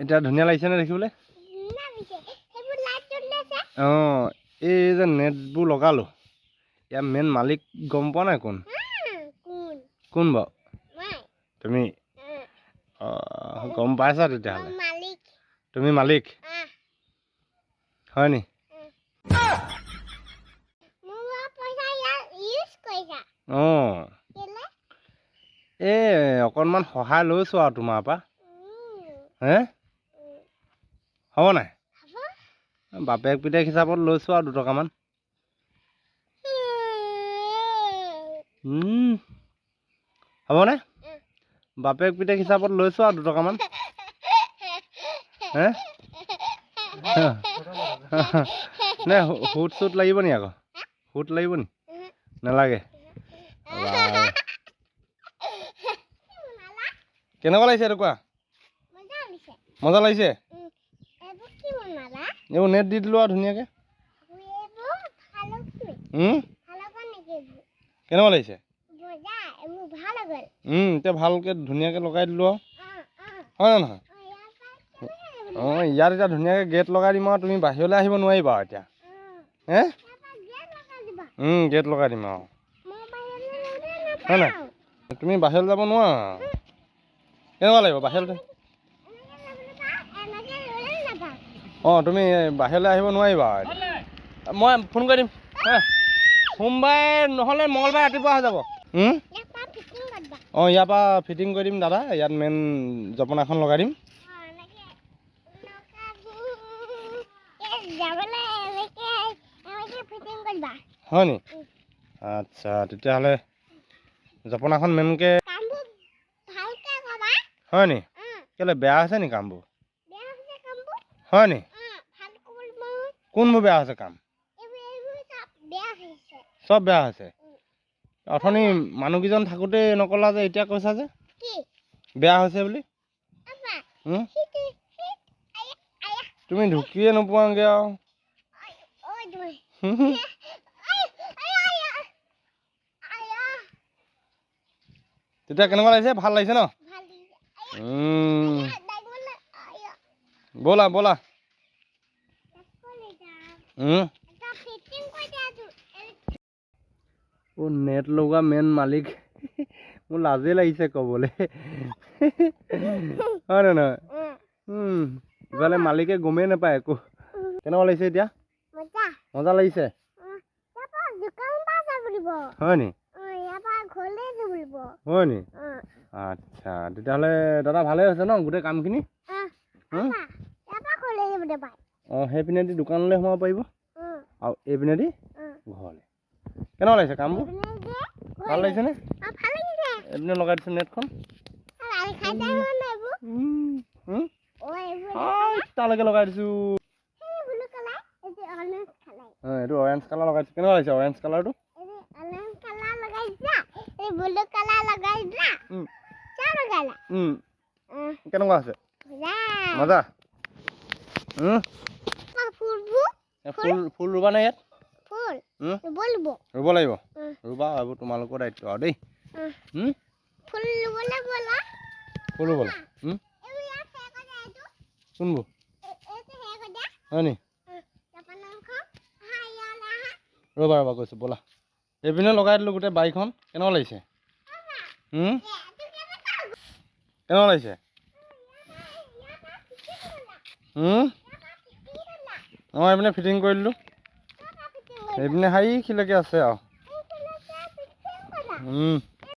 এতিয়া ধুনীয়া দেখিবলৈ না আছে অঁ এই যে নেটবোৰ লগালোঁ। ইয়াৰ মেইন মালিক গম পোৱা নাই কোন? কোন বাৰু? তুমি? অঁ গম পাইছা তেতিয়াহ'লে। তুমি মালিক? হয় নি? অঁ। এই অকণমান সহায় লৈছোঁ আৰু তোমাৰ পৰা। হে? হ'ব নাই? বাপেক পিতেক হিচাপত লৈছোঁ আৰু দুটকামান। হ'বনে বাপেক পিতেক হিচাপত লৈছোঁ আৰু দুটকামান। হে? নে সুত চুট লাগিব নি আকৌ? সুত লাগিব নি? নালাগে। কেনেকুৱা লাগিছে এইটো কোৱা? মজা লাগিছে। এইবোৰ নেট দি দিলোঁ আৰু ধুনীয়াকৈ। কেনেকুৱা লাগিছে? এতিয়া ভালকৈ ধুনীয়াকৈ লগাই দিলোঁ আৰু। হয় নে নহয়? অঁ ইয়াত এতিয়া ধুনীয়াকৈ গেট লগাই দিম আৰু। তুমি বাহিৰলৈ আহিব নোৱাৰিবা আৰু এতিয়া। হে? গেট লগাই দিম আৰু। হয় নাই? তুমি বাহিৰলৈ যাব নোৱাৰা। কেনেকুৱা লাগিব বাহিৰলৈ? অঁ তুমি বাহিৰলৈ আহিব নোৱাৰিবা। মই ফোন কৰি দিম। সোমবাৰে নহ'লে মংগলবাৰে ৰাতিপুৱা হৈ যাব। অঁ ইয়াৰ পৰা ফিটিং কৰি দিম দাদা ইয়াত মেইন জপনাখন লগাই দিম। হয়নি আচ্ছা তেতিয়াহ'লে জপনাখন মেইনকৈ ক'বা হয় নি অঁ কেলৈ বেয়া হৈছে নি কামবোৰ? বেয়া হৈছে কামবোৰ? হয় নি অঁ ভালো কৰিব কোনবোৰ বেয়া হৈছে কাম? চব বেয়া হৈছে? অথনি মানুহকেইজন থাকোঁতেই নকলা যে এতিয়া কৈছা যে? বেয়া হৈছে বুলি? তুমি ঢুকিয়ে নোপোৱাংগৈ আৰু তেতিয়া কেনেকুৱা লাগিছে? ভালো লাগিছে ন? ব'লা ব'লা অ' নেট লগোৱা মেইন মালিক। মোৰ লাজেই লাগিছে ক'বলৈ। হয় নে নহয়? ইফালে মালিকে গমেই নাপায় একো। কেনেকুৱা লাগিছে এতিয়া? মজা। মজা লাগিছে? ইয়াৰ পৰা দোকান পৰা যাব দিব হয় নি? অঁ ইয়াৰ পৰা ঘৰলৈ যাব দিব হয় নি? অঁ আচ্ছা তেতিয়াহ'লে দাদা ভালেই হৈছে ন গোটেই কামখিনি? অঁ সেইপিনেদি দোকানলৈ সোমাব পাৰিব? আৰু এইপিনেদি ঘৰলৈ। কেনেকুৱা লাগিছে কামবোৰ? ভাল লাগিছেনে এইপিনে লগাই দিছোঁ নেটখন। তালৈকে লগাই দিছোঁ। অঁ এইটো অৰেঞ্জ কালাৰ লগাই দিছোঁ। কেনেকুৱা লাগিছে অৰেঞ্জ কালাৰটো ব্লু কালাৰ লগাই দিলা। অঁ কেনেকুৱা আছে? মজা? এই ফুল ফুল? ৰুবা নে ইয়াত? ৰুব লাগিব? ৰুবা এইবোৰ তোমালোকৰ দায়িত্ব আৰু দেই। ফুল ৰুবলৈ ব'লা? ফুল ৰুব লাগিব উম, এইবোৰ ইয়াত শেষ হৈ যায় এইটো? কোনবোৰ? হয় নি? ৰ'বা ৰ'বা কৈছোঁ ব'লা। এইপিনে লগাই দিলোঁ গোটেই বাৰীখন। কেনেকুৱা লাগিছে? ফিটিং কৰিলা। অঁ এইপিনে পৰা ফিটিং কৰিলা। এইপিনে হাইখিলৈকে আছে আৰু